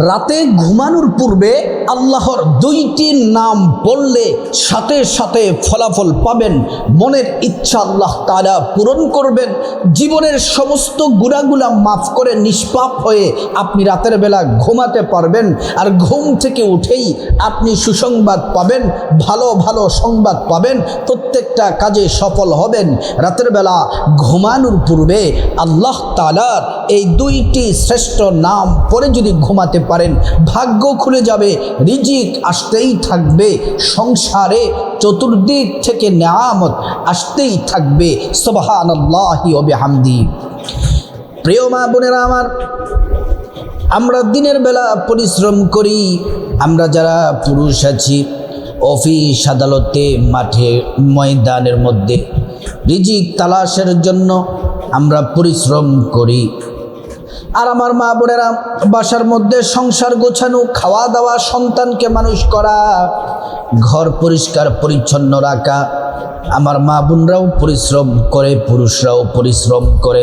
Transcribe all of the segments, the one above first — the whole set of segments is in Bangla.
রাতে ঘুমানোর পূর্বে আল্লাহর দুইটি নাম বললে সাথে সাথে ফলাফল পাবেন। মনের ইচ্ছা আল্লাহ তারা পূরণ করবেন। জীবনের সমস্ত গুণাগুলা মাফ করে নিষ্পাপ হয়ে আপনি রাতের বেলা ঘুমাতে পারবেন। আর ঘুম থেকে উঠেই আপনি সুসংবাদ পাবেন, ভালো ভালো সংবাদ পাবেন, প্রত্যেকটা কাজে সফল হবেন। রাতের বেলা ঘুমানোর পূর্বে আল্লাহ তালার এই দুইটি শ্রেষ্ঠ নাম পরে যদি ঘুমাতে পারেন, ভাগ্য খুলে যাবে, রিজিক আসতেই থাকবে, সংসারে চতুর্দিক থেকে নেয়ামত আসতেই থাকবে সবহান হামদি প্রিয় মা বোনেরা আমার, আমরা দিনের বেলা পরিশ্রম করি, আমরা যারা পুরুষ আছি, অফিস, আদালতে, মাঠে, ময়দানের মধ্যে, রিজিক তালাশের জন্য আমরা পরিশ্রম করি। আর আমার মা বোনেরা, বাসার মধ্যে সংসার গোছানো খাওয়া দাওয়া সন্তানকে মানুষ করা, ঘর পরিষ্কার পরিচ্ছন্ন রাখা, আমার মা বোনরাও পরিশ্রম করে, পুরুষরাও পরিশ্রম করে।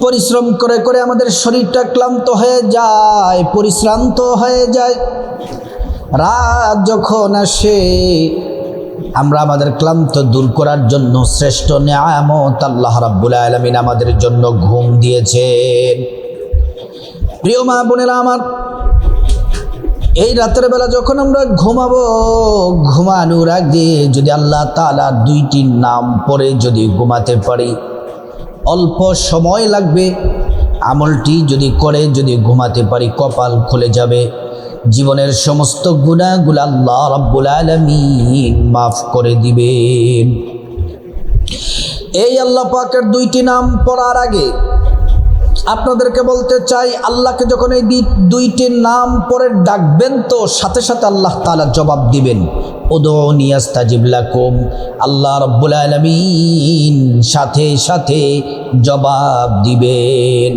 পরিশ্রম করে করে আমাদের শরীরটা ক্লান্ত হয়ে যায়, পরিশ্রান্ত হয়ে যায়। রাত যখন আসে আমরা আমাদের ক্লান্ত দূর করার জন্য শ্রেষ্ঠ নিয়ামত আল্লাহ রাব্বুল আলমিন আমাদের জন্য ঘুম দিয়েছেন। প্রিয় মা বোনেরা আমার, এই রাতের বেলা যখন আমরা ঘুমাবো, ঘুমানোর আগে যদি আল্লাহ তালা দুইটি নাম পরে যদি ঘুমাতে পারি, অল্প সময় লাগবে। আমলটি যদি করে যদি ঘুমাতে পারি, কপাল খুলে যাবে। জীবনের সমস্ত গুণাগুলো আল্লাহ রব্বুল আলমিন মাফ করে দিবেন। এই আল্লাহ পাকের দুইটি নাম পড়ার আগে আপনাদেরকে বলতে চাই, আল্লাহকে যখন এই দুইটি নাম পরে ডাকবেন তো সাথে সাথে আল্লাহ তালা জবাব দিবেন ওদোনিয়াস্তাজিবলাকুম আল্লাহ রব্বুল আলমিন সাথে সাথে জবাব দিবেন।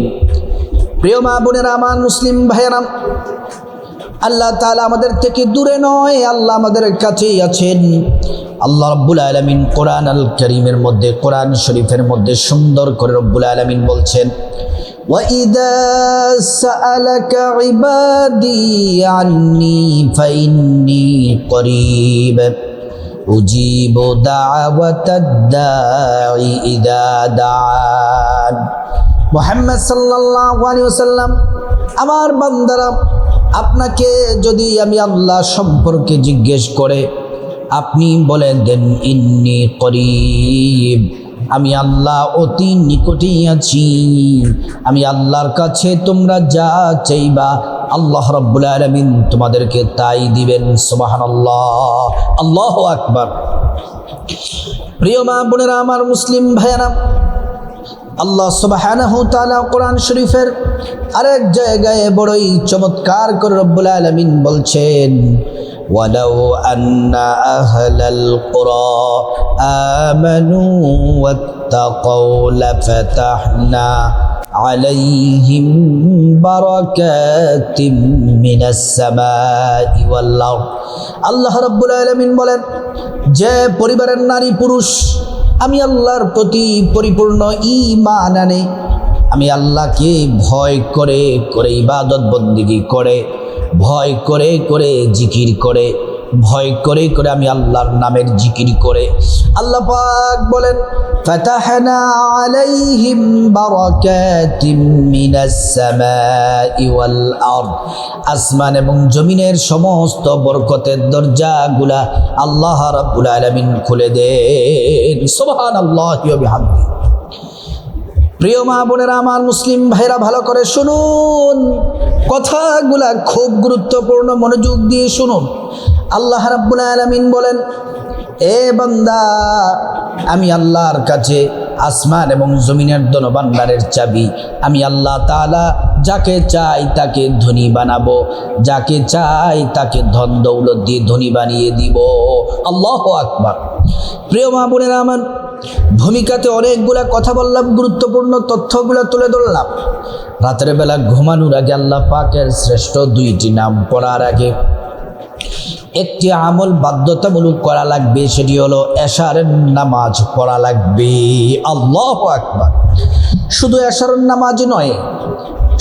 প্রিয় মা বোনেরা, আমার মুসলিম ভাইয়েরাম আল্লাহ তালা আমাদের থেকে দূরে নয় আল্লাহ আমাদের কাছেই আছেন আল্লাহ রব্বুল আলমিন কোরআন আল করিমের মধ্যে কোরআন শরীফের মধ্যে সুন্দর করে রব্বুল আলমিন বলছেন وإذا سألك عبادي عني فإني قريب أجيب دعوة الداعي إذا دعان মোহাম্মদ সাল্লাল্লাহু আলাইহি ওয়াসাল্লাম আমার বান্দারা আপনাকে যদি আমি আল্লাহ সম্পর্কে জিজ্ঞেস করে, আপনি বলে দেন ইন্নি করিব। আমি আল্লাহ অতি নিকটেই আছি। আমি আল্লাহর কাছে তোমরা যা চাইবা, আল্লাহ রব্বুল আলমিন তোমাদেরকে তাই দিবেন। সুবাহান আল্লাহ আল্লাহ আকবার। প্রিয় মা বোনেরা, আমার মুসলিম ভাইয়ারা আল্লাহ সুবহানাহু তাআলা কোরআন শরীফের আরেক জায়গায় বড়ই চমৎকার করে রব্বুল আলামিন বলছেন ولو أن أهل القرى آمنوا واتقوا لفتحنا عليهم بركات من السماء والأرض আল্লাহ রাব্বুল আলামিন বলেন যে পরিবারের নারী পুরুষ আমি আল্লাহর প্রতি পরিপূর্ণ ইমান আনে। আমি আল্লাহকে ভয় করে করে ইবাদত বন্দিগি করে, ভয় করে করে জিকির করে। ভয় করে করে আমি আল্লাহর নামের জিকির করে। আল্লাহ পাক বলেন আলাইহিম বারাকাতিম মিনাস সামাই ওয়াল আরদ। আসমান এবং জমিনের সমস্ত বরকতের দরজাগুলা আল্লাহ রাব্বুল আলামিন খুলে দেন। সুবহানাল্লাহি ওয়া বিহামদিহি। প্রিয় মা বোনেরা, আমার মুসলিম ভাইরা ভালো করে শুনুন। কথাগুলা খুব গুরুত্বপূর্ণ মনোযোগ দিয়ে শুনুন। আল্লাহ রাব্বুল আলামিন বলেন, এ বান্দা, আমি আল্লাহর কাছে আসমান এবং জমিনের দনবান্ডারের চাবি। আমি আল্লাহ তালা যাকে চাই তাকে ধনী বানাবো, যাকে চাই তাকে ধন দৌলত দিয়ে ধনী বানিয়ে দিব। আল্লাহ আকবার। প্রিয় মা বোনেরা আমার, ভূমিকাতে অনেকগুলা কথা বললাম, গুরুত্বপূর্ণ তথ্যগুলো তুলে ধরলাম। রাতের বেলা ঘুমানোর আগে আল্লাহ পাকের শ্রেষ্ঠ দুইটি নাম পড়ার আগে একটি আমল বাধ্যতামূলক করা লাগবে, সেটি হলো এশারের নামাজ পড়া লাগবে। আল্লাহ আকবার। শুধু এশারের নামাজ নয়,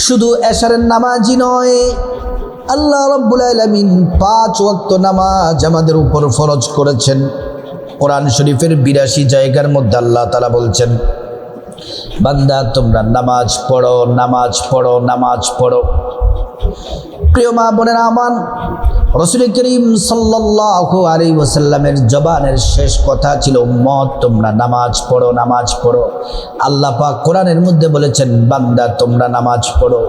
শুধু এশারের নামাজই নয়, আল্লাহ রব্বুল আলমিন পাঁচ ওয়াক্ত নামাজ আমাদের উপর ফরজ করেছেন। কোরআন শরীফের বিরাশি জায়গার মধ্যে আল্লাহ তালা বলছেন, বান্দা তোমরা নামাজ পড়ো নামাজ পড়ো নামাজ পড়ো। প্রিয় মা বোনের আমান রসুল করিম সাল্লাহ আলী ওসাল্লামের জবানের শেষ কথা ছিল মত তোমরা নামাজ পড়ো নামাজ পড়ো। আল্লাহ পাক কোরআনের মধ্যে বলেছেন, বান্দা, তোমরা নামাজ পড়ো।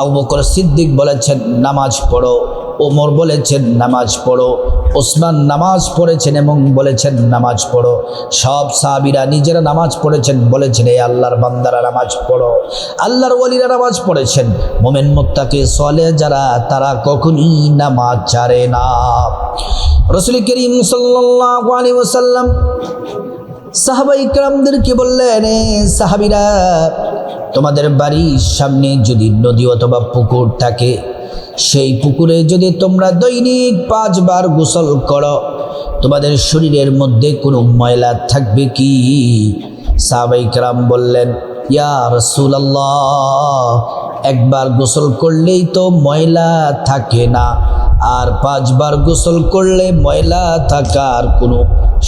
আবু বকর সিদ্দিক বলেছেন, নামাজ পড়ো। ওমর বলেছেন, নামাজ পড়ো। ওসমান নামাজ পড়েছেন এবং বলেছেন, নামাজ পড়ো। সব সাহাবিরা নিজেরা নামাজ পড়েছেন, বলেছেন এই আল্লাহর বান্দারা নামাজ পড়ো। আল্লাহর ওলিরা নামাজ পড়েছেন। মোমেন মোত্তাকে সলে যারা, তারা কখনই নামাজ ছাড়ে না। রসুল করিম সাল্লাল্লাহু আলাইহি ওয়াসাল্লাম সাহাবা ইকরামদেরকে বললেন, "এ সাহাবিরা, তোমাদের বাড়ির সামনে যদি নদী অথবা পুকুর থাকে সেই পুকুরে যদি তোমরা দৈনিক পাঁচবার গোসল করো, তোমাদের শরীরের মধ্যে কোনো ময়লা থাকবে কি? সাহাবাই কালাম বললেন, ইয়া রসুলাল্লাহ, একবার গোসল করলেই তো ময়লা থাকে না। আর পাঁচবার গোসল করলে ময়লা থাকার কোনো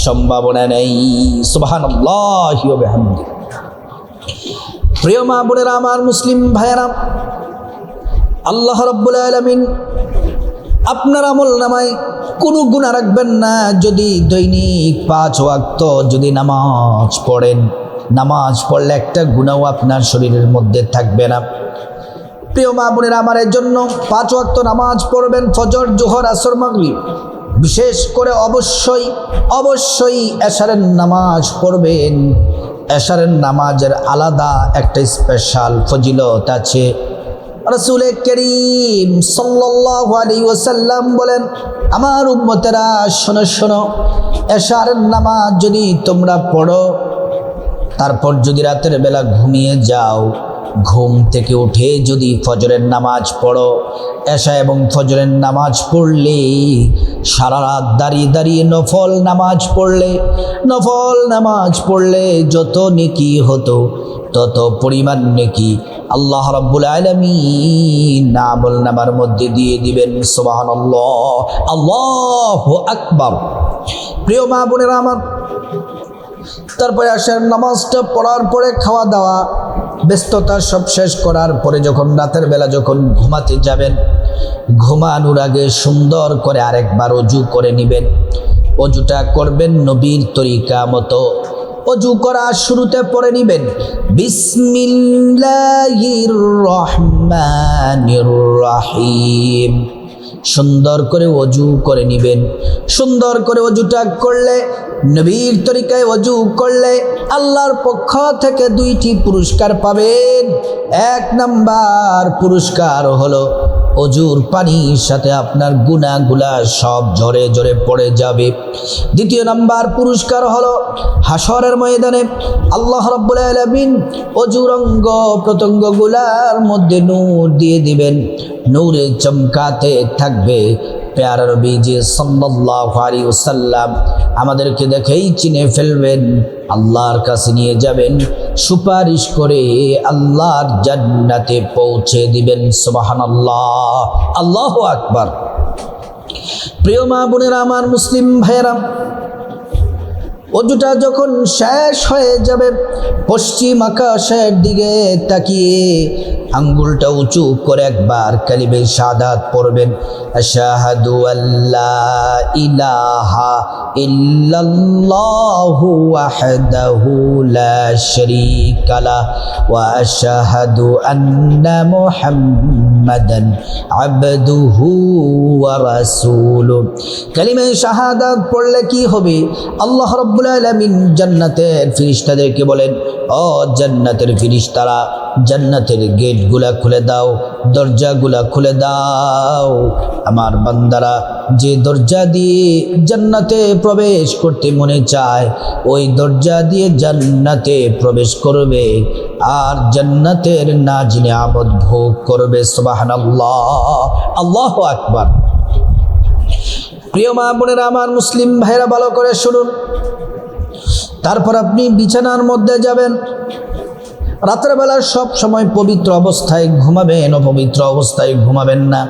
সম্ভাবনা নেই। সুবাহান প্রিয় মা বোনেরা, আমার মুসলিম ভাইয়েরা আল্লাহ রব্বুল আলমিন আপনার আমল নামায় কোনো গুণা রাখবেন না। যদি দৈনিক পাঁচ ওয়াক্ত যদি নামাজ পড়েন, নামাজ পড়লে একটা গুণাও আপনার শরীরের মধ্যে থাকবে না। প্রিয় মা বোনের, আমার এর জন্য পাঁচ ওয়াক্ত নামাজ পড়বেন, ফজর, জোহর, আসর, মাগরিব। বিশেষ করে অবশ্যই অবশ্যই এশারের নামাজ পড়বেন। এশারের নামাজের আলাদা একটা স্পেশাল ফজিলত আছে। রসুল করিম সাল্লাম বলেন, আমার উম্মতেরা, শোনো শোনো, এশার নামাজ যদি তোমরা পড়ো, তারপর যদি রাতের বেলা ঘুমিয়ে যাও ঘুম থেকে উঠে যদি ফজরের নামাজ পড়ো, এশা এবং ফজরের নামাজ পড়লে সারা রাত দাঁড়িয়ে দাঁড়িয়ে নফল নামাজ পড়লে, নফল নামাজ পড়লে যত নেকি হতো, তত পরিমাণ নেকি আল্লাহ রাব্বুল আলামিন নামল নামার মধ্যে দিয়ে দিবেন, সুবহানাল্লাহ। আল্লাহু আকবার। প্রিয় মা বোনেরা আমার, তারপরে আসার নামাজটা পড়ার পরে খাওয়া দাওয়া ব্যস্ততা সব শেষ করার পরে যখন রাতের বেলা যখন ঘুমাতে যাবেন, ঘুমানোর আগে সুন্দর করে আরেকবার অজু করে নেবেন। অজুটা করবেন নবীর তরিকা মতো। অজু করা শুরুতে পড়ে নিবেন, বিসমিল্লাহির রহমানির রহিম। সুন্দর করে অজু করে নিবেন। সুন্দর করে অজুটা করলে, নবীর তরিকায় অজু করলে আল্লাহর পক্ষ থেকে দুইটি পুরস্কার পাবেন। এক নাম্বার পুরস্কার হলো অজুর পানির সাথে আপনার গুণাগুলা সব জরে ঝরে পড়ে যাবে। দ্বিতীয় নাম্বার পুরস্কার হলো হাসরের ময়দানে আল্লাহ রব্বুল আলমিন অজুর অঙ্গ প্রত্যঙ্গগুলার মধ্যে নূর দিয়ে দিবেন। নূরে চমকাতে থাকবে পেয়ারা রবি যে সাল্লি ওসাল্লাম আমাদেরকে দেখেই চিনে ফেলবেন, আল্লাহর কাছে নিয়ে যাবেন, সুপারিশ করে আল্লাহর জান্নাতে পৌঁছে দিবেন, সুবহানাল্লাহ, আল্লাহ আকবার। প্রিয় মা বোনেরা, আমার মুসলিম ভাইয়েরা অজুটা যখন শেষ হয়ে যাবে, পশ্চিম আকাশের দিকে তাকিয়ে আঙ্গুলটা উঁচু করে একবার কালিবে সাদাত পড়বেন, আশাহাদু আল্লাহ ইলাহা ইল্লাল্লাহু ওয়াহদাহু লা শারীকা ওয়া আশহাদু আন্না মুহাম্মাদান আবদুহু ওয়া রাসূলুহু। কালিমে শাহাদাত পড়লে কি হবে? আল্লাহ রাব্বুল আলামিন জান্নাতের ফেরেশতাদেরকে বলেন, ও জান্নাতের ফেরেশতারা জান্নাতের গেটগুলা খুলে দাও, দরজাগুলা খুলে দাও। আমার বান্দারা, যে দরজা দিয়ে জান্নাতে প্রবেশ করতে মনে চায়, ওই দরজা দিয়ে জান্নাতে প্রবেশ করবে আর জান্নাতের নাজিনে আমদ ভোগ করবে। সুবহানাল্লাহ। আল্লাহু আকবার। প্রিয় মা বোনেরা, আমার মুসলিম ভাইরা ভালো করে শুনুন। তারপর আপনি বিছানার মধ্যে যাবেন। রাতের বেলা সব সময় পবিত্র অবস্থায় ঘুমাবেন, অপবিত্র অবস্থায় ঘুমাবেন না।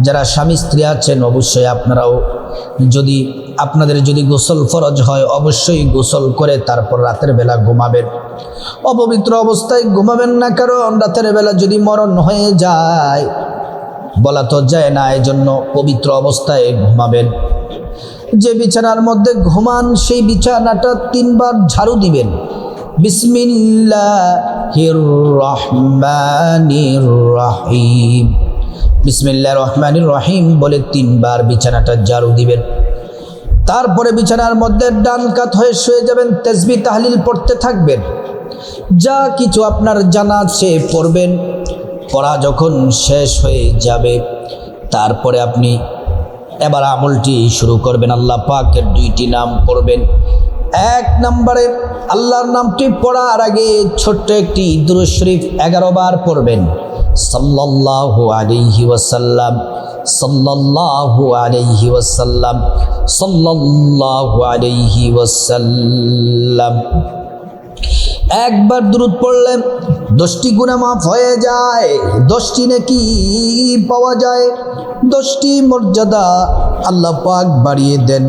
যারা স্বামী, স্ত্রী আছেন, অবশ্যই আপনারাও যদি, আপনাদের যদি গোসল ফরজ হয়, অবশ্যই গোসল করে তারপর রাতের বেলা ঘুমাবেন। অপবিত্র অবস্থায় ঘুমাবেন না, কারণ রাতের বেলা যদি মরণ হয়ে যায় বলা তো যায় না, এজন্য পবিত্র অবস্থায় ঘুমাবেন। যে বিছানার মধ্যে ঘুমান, সেই বিছানাটা তিনবার ঝাড়ু দিবেন। বিসমিল্লাহির রহমানির রহিম। বলে তিনবার বিছানাটা ঝাড়ু দিবেন। তারপরে বিছানার মধ্যে ডান কাত হয়ে শুয়ে যাবেন, তেজবি তাহলিল পড়তে থাকবেন। যা কিছু আপনার জানা আছে পড়বেন। পড়া যখন শেষ হয়ে যাবে, তারপরে আপনি এবার আমলটি শুরু করবেন। আল্লাহ পাকের দুইটি নাম পড়বেন। এক নম্বরে আল্লাহর নামটি পড়ার আগে ছোট্ট একটি দুরুদ শরীফ এগারো বার পড়বেন। সাল্লাল্লাহু আলাইহি ওয়াসাল্লাম, সাল্লাল্লাহু আলাইহি ওয়াসাল্লাম, সাল্লাল্লাহু আলাইহি ওয়াসাল্লাম। একবার দূরত পড়লে দশটি গুণা মাফ হয়ে যায়, দশটি নাকি পাওয়া যায়, দশটি মর্যাদা আল্লাহ পাক বাড়িয়ে দেন।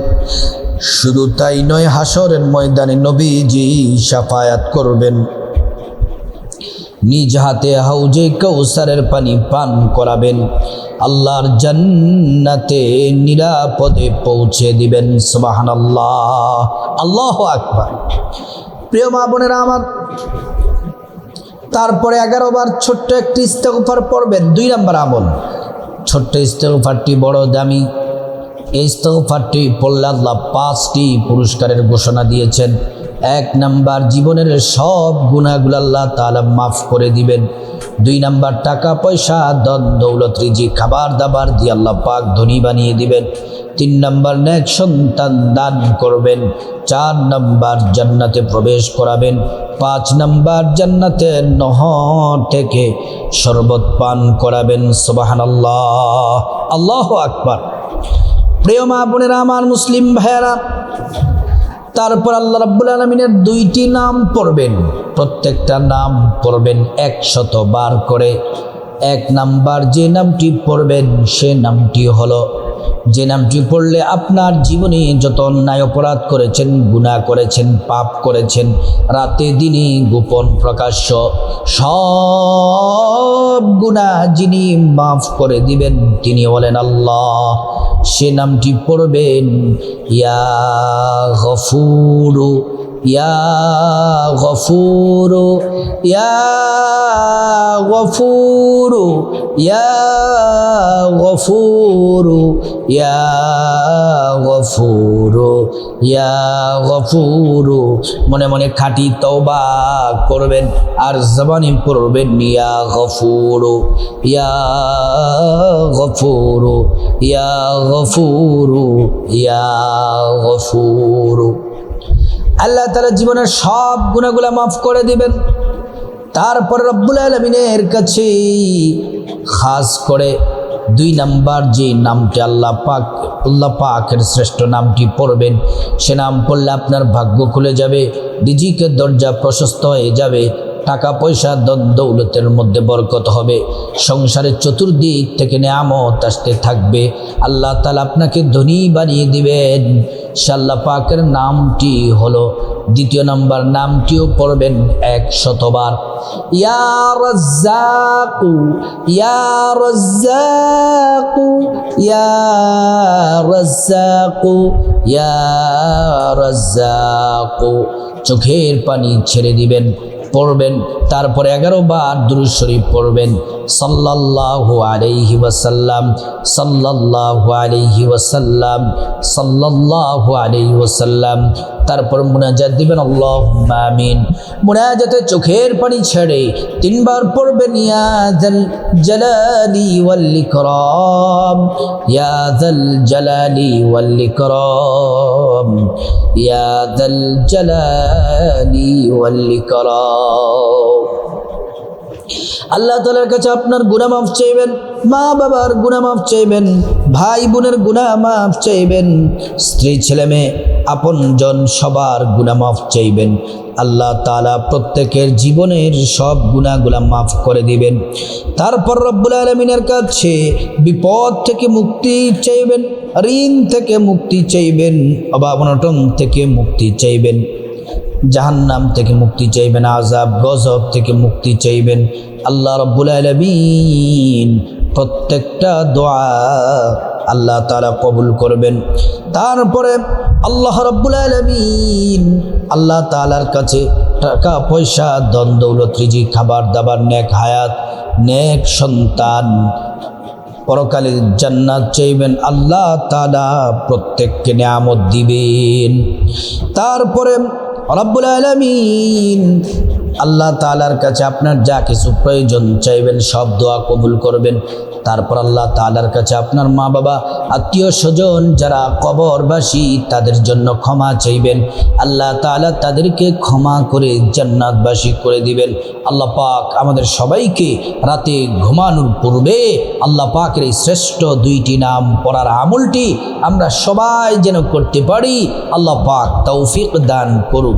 শুধু তাই নয় হাসরের ময়দানে নবীজি সাফায়াত করবেন। নিজ হাতে হাউজে কৌসারের পানি পান করাবেন। আল্লাহর জান্নাতে নিরাপদে পৌঁছে দিবেন সুবাহান আল্লাহ আল্লাহ আকবার। প্রিয় মা বোনেরা আমার, তারপরে এগারো বার ছোট্ট একটি ইস্তেকফার পড়বেন, দুই নম্বর আমল। ছোট্ট ইস্তেকফারটি বড় দামি। এই ইস্তেকফারটি পড়লে আল্লাহ পাঁচটি পুরস্কারের ঘোষণা দিয়েছেন। এক নাম্বার, জীবনের সব গুণাগুলো আল্লাহ তাআলা মাফ করে দিবেন। দুই নাম্বার টাকা, পয়সা দন দৌলত রিজি খাবার, দাবার দিয়ে আল্লাহ পাক ধনী বানিয়ে দিবেন। তিন নাম্বার, নেক সন্তান দান করবেন। চার নাম্বার, জান্নাতে প্রবেশ করাবেন। পাঁচ নাম্বার জান্নাতের নহর থেকে শরবত পান করাবেন। সুবাহান আল্লাহ আল্লাহ আকবার। প্রিয় মা বোনেরা, আমার মুসলিম ভাইয়েরা তারপর আল্লাহ রাব্বুল আলমিনের দুইটি নাম পড়বেন। প্রত্যেকটা নাম পড়বেন একশত বার করে। এক নাম্বার যে নামটি পড়বেন, সে নামটি হলো, যে নামটি পড়লে আপনার জীবনে যত অন্যায় অপরাধ করেছেন গুনাহ করেছেন, পাপ করেছেন, রাতে দিনে গোপন প্রকাশ্য সব গুনাহ যিনি মাফ করে দিবেন, তিনি হলেন আল্লাহ। সে নামটি পড়বেন, ইয়া গফুরু। ইয়া গফুরু ইয়া গফুরু ইয়া গফুরু ইয়া গফুরু ইয়া গফুরু। মনে মনে খাঁটি তওবা করবেন আর জবানি পড়বেন ইয়া গফুরু ইয়া গফুরু ইয়া গফুরু ইয়া গফুরু। আল্লাহ তালা জীবনের সব গুণাগুলা মাফ করে দিবেন। তারপর রব্বুল আলমিনের কাছে খাস করে দুই নাম্বার যে নামটি আল্লাহ পাক, আল্লাহ পাকের শ্রেষ্ঠ নামটি পড়বেন, সে নাম পড়লে আপনার ভাগ্য খুলে যাবে, রিজিকের দরজা প্রশস্ত হয়ে যাবে টাকা পয়সা দৌলতের মধ্যে বরকত হবে। সংসারের চতুর্দিক থেকে নেয়ামত আসতে থাকবে। আল্লাহ তালা আপনাকে ধনী বানিয়ে দিবেন। আল্লাহ পাকের নামটি হলো, দ্বিতীয় নাম্বার নামটিও পড়বেন এক শতবার ইয়া রাজ্জাকু ইয়া রাজ্জাকু ইয়া রাজ্জাকু ইয়া রাজ্জাকু। চোখের পানি ছেড়ে দিবেন। পড়বেন, তারপরে এগারো বার দুরুদ শরীফ পড়বেন। সাল্লাল্লাহু আলাইহি ওয়াসাল্লাম, সাল্লাল্লাহু আলাইহি ওয়াসাল্লাম, সাল্লাল্লাহু আলাইহি ওয়াসাল্লাম। তারপর মুনাজাত দিবেন আল্লাহ আমিন। মুনাজাতে চোখের পানি ছেড়ে তিনবার পড়বেন, ইয়া জাল জালালি ওয়াল ইকরাম, ইয়া জাল জালালি ওয়াল ইকরাম, ইয়া জাল জালালি ওয়াল ইকরাম। আল্লাহ তালার কাছে আপনার গুণা মাফ চাইবেন, মা বাবার গুণা মাফ চাইবেন, ভাই বোনের গুণা মাফ চাইবেন, স্ত্রী ছেলে মেয়ে আপনজন সবার গুণা মাফ চাইবেন। আল্লাহ তালা প্রত্যেকের জীবনের সব গুণাগুলা মাফ করে দিবেন। তারপর রব্বুল আলমিনের কাছে বিপদ থেকে মুক্তি চাইবেন, ঋণ থেকে মুক্তি চাইবেন, অভাব থেকে মুক্তি চাইবেন। জাহান্নাম থেকে মুক্তি চাইবেন আজাব গজব থেকে মুক্তি চাইবেন। আল্লাহ রব্বুল আলমিন প্রত্যেকটা দোয়া আল্লাহ তারা কবুল করবেন। তারপরে আল্লাহ রব্বুল আলমিন আল্লাহ তালার কাছে টাকা, পয়সা দন দৌলত খাবার, দাবার, নেক হায়াত, নেক সন্তান পরকালে জান্নাত চাইবেন। আল্লাহ তালা প্রত্যেককে নিয়ামত দিবেন। তারপরে রব্বুল আলমিন। আল্লাহ তালার কাছে আপনার যা কিছু প্রয়োজন চাইবেন, সব দোয়া কবুল করবেন। তারপর আল্লাহ তালার কাছে আপনার মা বাবা আত্মীয় স্বজন যারা কবরবাসী, তাদের জন্য ক্ষমা চাইবেন। আল্লাহ তালা তাদেরকে ক্ষমা করে জান্নাতবাসী করে দিবেন। আল্লাহ পাক আমাদের সবাইকে রাতে ঘুমানোর পূর্বে আল্লাহ পাকের এই শ্রেষ্ঠ দুইটি নাম পড়ার আমলটি আমরা সবাই যেন করতে পারি। আল্লাহ পাক তৌফিক দান করুক।